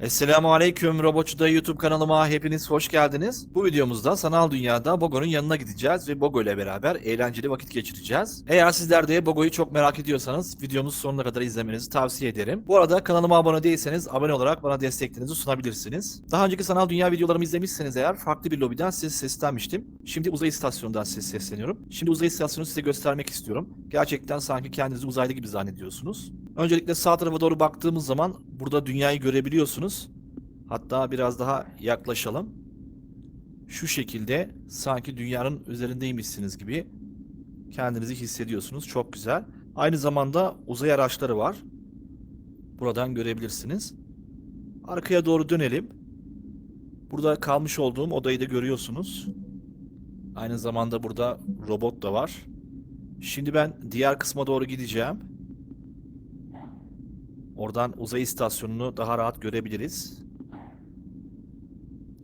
Esselamu Aleyküm Robotçu'da YouTube kanalıma hepiniz hoş geldiniz. Bu videomuzda sanal dünyada Bogo'nun yanına gideceğiz ve Bogo ile beraber eğlenceli vakit geçireceğiz. Eğer sizler de Bogo'yu çok merak ediyorsanız videomuz sonuna kadar izlemenizi tavsiye ederim. Bu arada kanalıma abone değilseniz abone olarak bana desteklerinizi sunabilirsiniz. Daha önceki sanal dünya videolarımı izlemişseniz eğer farklı bir lobiden size seslenmiştim. Şimdi uzay istasyonundan size sesleniyorum. Şimdi uzay istasyonunu size göstermek istiyorum. Gerçekten sanki kendinizi uzaylı gibi zannediyorsunuz. Öncelikle sağ tarafa doğru baktığımız zaman burada dünyayı görebiliyorsunuz. Hatta biraz daha yaklaşalım. Şu şekilde sanki dünyanın üzerindeymişsiniz gibi kendinizi hissediyorsunuz. Çok güzel. Aynı zamanda uzay araçları var. Buradan görebilirsiniz. Arkaya doğru dönelim. Burada kalmış olduğum odayı da görüyorsunuz. Aynı zamanda burada robot da var. Şimdi ben diğer kısma doğru gideceğim. Oradan uzay istasyonunu daha rahat görebiliriz.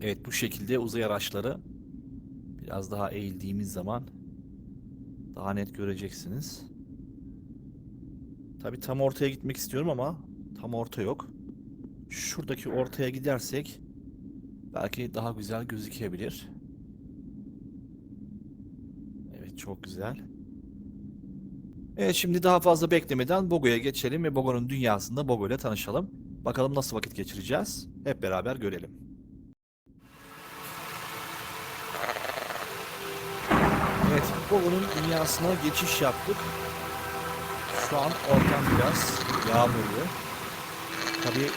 Evet bu şekilde uzay araçları biraz daha eğildiğimiz zaman daha net göreceksiniz. Tabi tam ortaya gitmek istiyorum ama tam orta yok. Şuradaki ortaya gidersek belki daha güzel gözükebilir. Evet çok güzel. Evet şimdi daha fazla beklemeden Bogo'ya geçelim ve Bogo'nun dünyasında Bogo ile tanışalım. Bakalım nasıl vakit geçireceğiz. Hep beraber görelim. Evet Bogo'nun dünyasına geçiş yaptık. Şu an ortam biraz yağmurlu. Tabi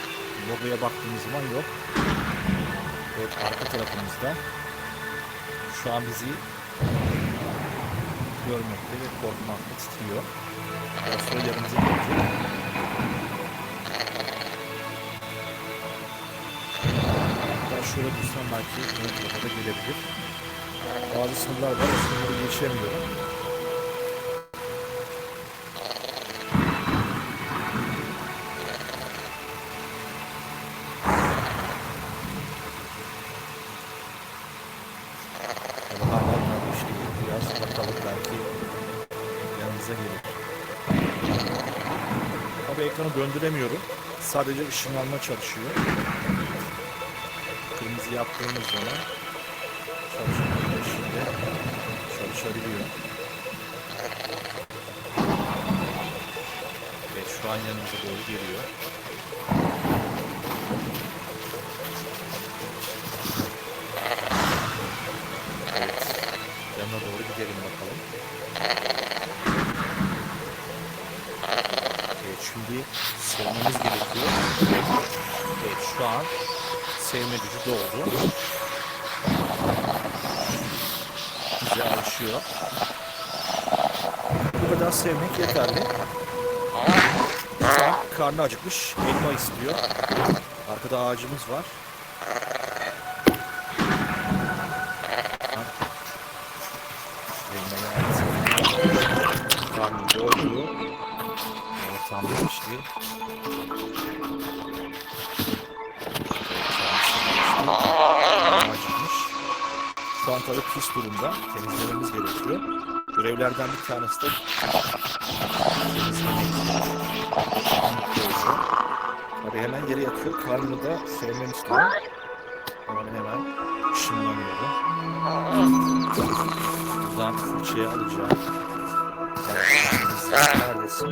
Bogo'ya baktığımız zaman yok. Evet arka tarafımızda. Şu an bizi görmekte ve korkmakta titriyor. Daha sonra yanımıza gelecek. Hatta şöyle dursam belki ön tarafa gelebilir. Bazı sınırlar var, o sınırları geçemiyorum. Döndüremiyorum. Sadece ışınlanma çalışıyor. Kırmızı yaptığımız zaman eşliğinde çalışabiliyor. Evet şu an yanımıza doğru geliyor. Yanına doğru gidelim bakalım. Şimdi sevmemiz gerekiyor. Evet şu an sevme gücü doğdu. Bize alışıyor. Bu kadar sevmek yeterli. An karnı acıkmış. Elma istiyor. Arkada ağacımız var. Elmayı aldı. Karnı doydu. Demişti. Acıkmış. Şu an tabii pis durumda. Temizlememiz gerekiyor. Görevlerden bir tanesi de Tabii hemen yere yatıyor. Karnını da sevmem istiyor. Hemen hemen ışınlanıyorum. Buradan fırçayı alacağım. Neredesin?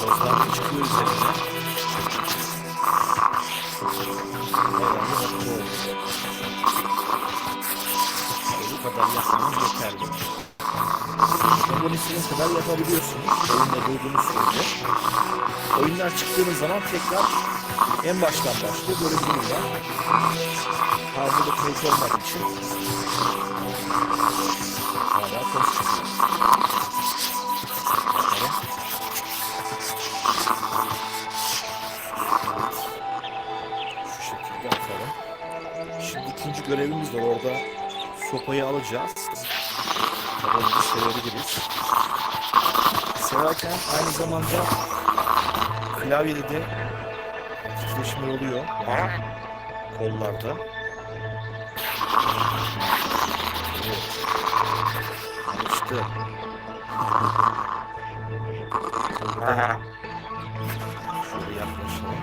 Tozlar çıkıyor üzerine. Bu kadar yapmanız yeterli. Bunu istediğiniz kadar yapabiliyorsunuz. Oyunda durduğunuz sürece. Oyundan çıktığınız zaman tekrar en baştan başlıyor. Böyle bir durum var. Hazırda kayıt olmadığı için hala toz. Şu şekilde atalım. Şimdi ikinci görevimiz var. Orada sopayı alacağız. Tabii sevebiliriz. Severken aynı zamanda klavyede de titreşimler oluyor. Kollarda. Evet. Alıştı. Şöyle yaklaşalım.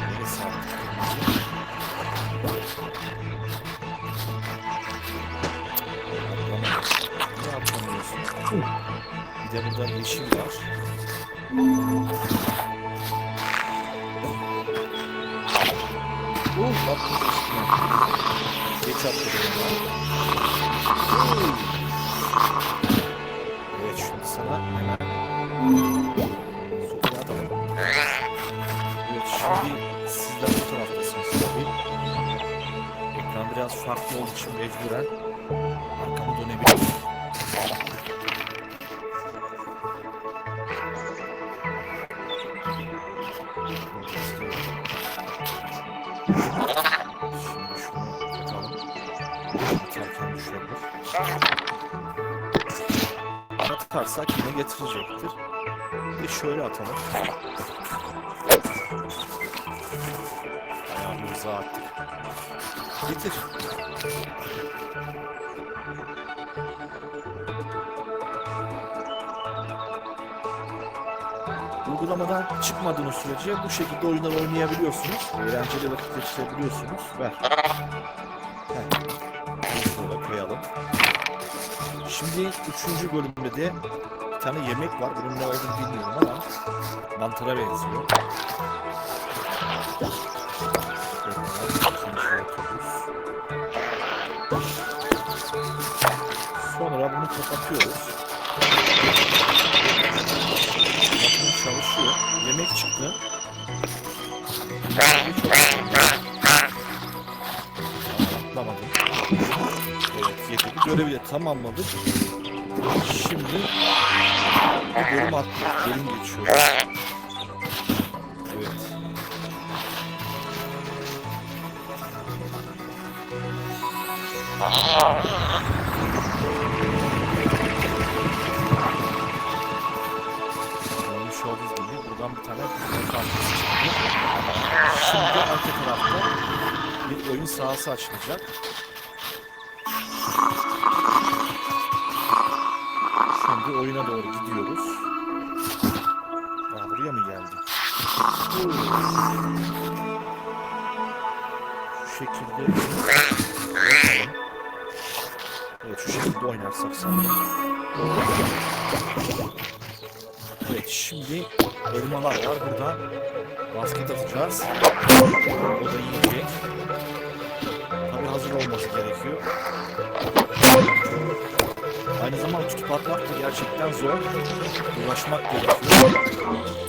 Neresi artık? Ne yapamıyorsun? Bir de burada yeşil var. Bu üstüne. Geç atladım. Evet şimdi sana hemen sokağa atalım. Evet şimdi sizler bu taraftasınız tabii. Ekran biraz farklı olduğu için mecburen arkamı dönebilirim. Atarsak yine getirecektir. Bir şöyle atalım. Ayağımızı attık. Getir. Uygulamadan çıkmadığınız sürece bu şekilde oyunlar oynayabiliyorsunuz. Eğlenceli vakit geçirebiliyorsunuz. Ver. Şimdi üçüncü bölümde de bir tane yemek var. Bunun ne olduğunu bilmiyorum ama mantara benziyor. Sonra bunu kapatıyoruz. Bakın çalışıyor. Yemek çıktı. Atlamadım. Evet yedik. Görevi de tamamladık. Şimdi bir bölüm attık. Bölüm geçiyor. Evet. Görmüş olduğunuz gibi buradan bir tane kampüsü çıktı. Şimdi arka tarafta bir oyun sahası açılacak. Şimdi oyuna doğru gidiyoruz. Ya buraya mı geldik? Şu şekilde Evet şu şekilde oynarsak sanırım. Evet şimdi elmalar var burada. Basket atacağız. O da yiyecek. Tabi hazır olması gerekiyor. Aynı zamanda tutup atmak da gerçekten zor. Uğraşmak gerekiyor.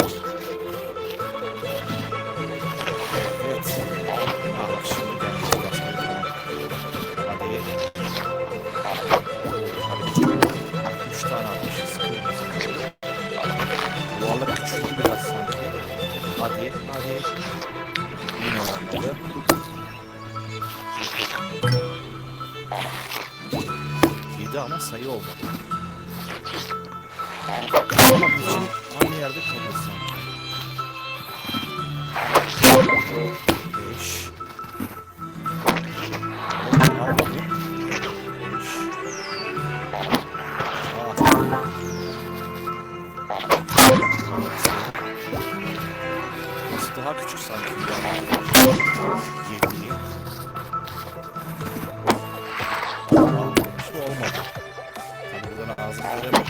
5 6 Burası daha küçük sanki. 7 şey Olmadı. Hani buradan ağzını göremedim.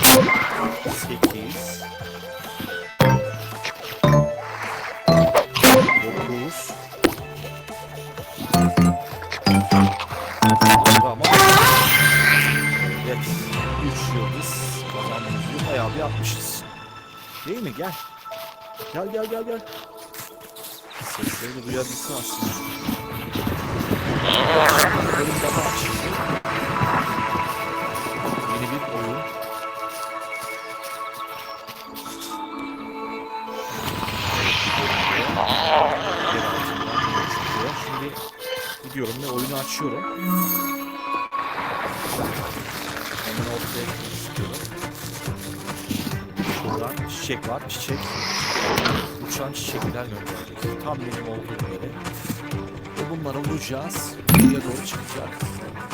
8 koyuyoruz. Tamam. Evet. 3 yıldız kazandığımızı bayağı bir atmışız. Değil mi? Gel. Gel gel gel gel. Sesleri duyabilsin aslında. açıyorum. Hemen ortaya istiyorum. Buradan çiçek var. Çiçek. Uçan çiçekler gönderecek. Tam benim olduğum yere. Ve bunları vuracağız. Buraya doğru çıkacak.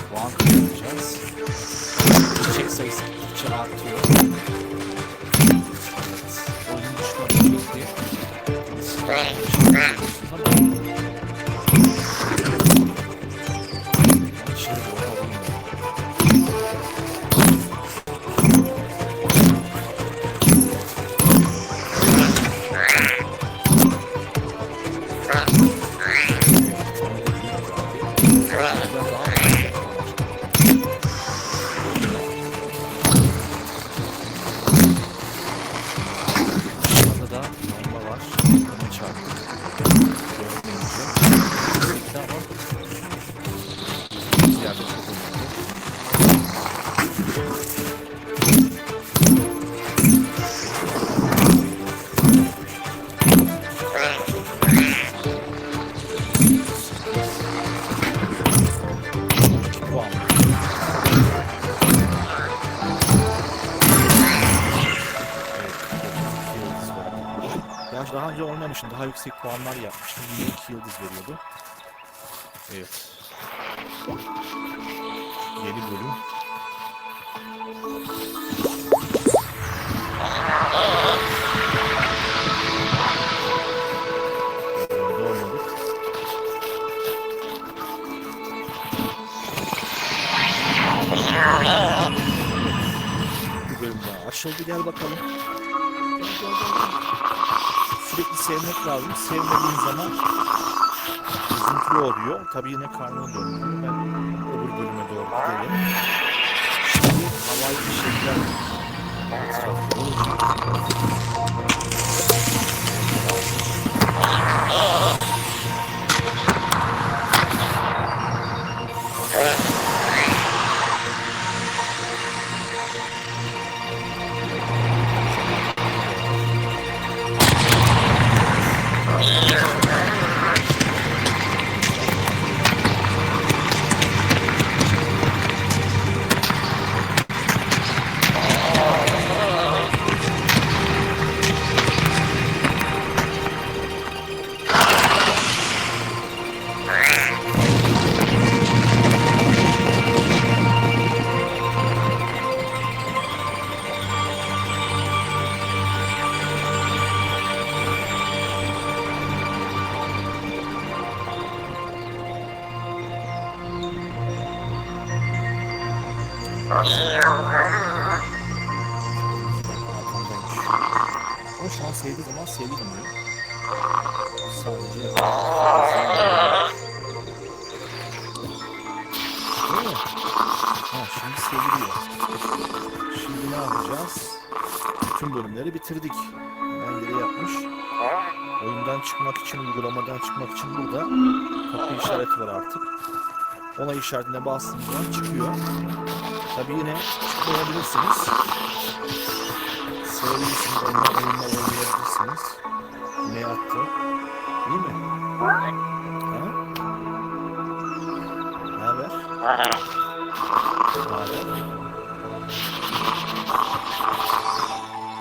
Puan kazanacağız. Çiçek sayısı gittikçe artıyor. Evet. Oyun düşmanı bitti. Yaş daha önce oynamıştım. Daha yüksek puanlar yapmıştım. 2 yıldız veriyordu. Evet. Yeni bölüm. Açıldı gel bakalım. Sürekli sevmek lazım. Sevmediğin zaman üzüntülü oluyor. Tabii yine karnını doyuruyor. Ben öbür bölüme doğru gidelim. Şimdi havai fişekler etrafta Ha şimdi seviliyor. Şimdi ne yapacağız? Bütün bölümleri bitirdik. Hemen yere yapmış. Oyundan çıkmak için, uygulamadan çıkmak için burada kapı işareti var artık. Ona işaretine bastığınızda çıkıyor. Tabi yine çıkmayabilirsiniz. Onunla oyunla oynayabilirsiniz. Ne yaptı? İyi mi? Ha? Ne haber? Ne haber?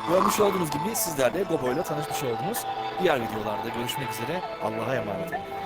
Görmüş olduğunuz gibi sizler de Gobo ile tanışmış oldunuz. Diğer videolarda görüşmek üzere. Allah'a emanet olun.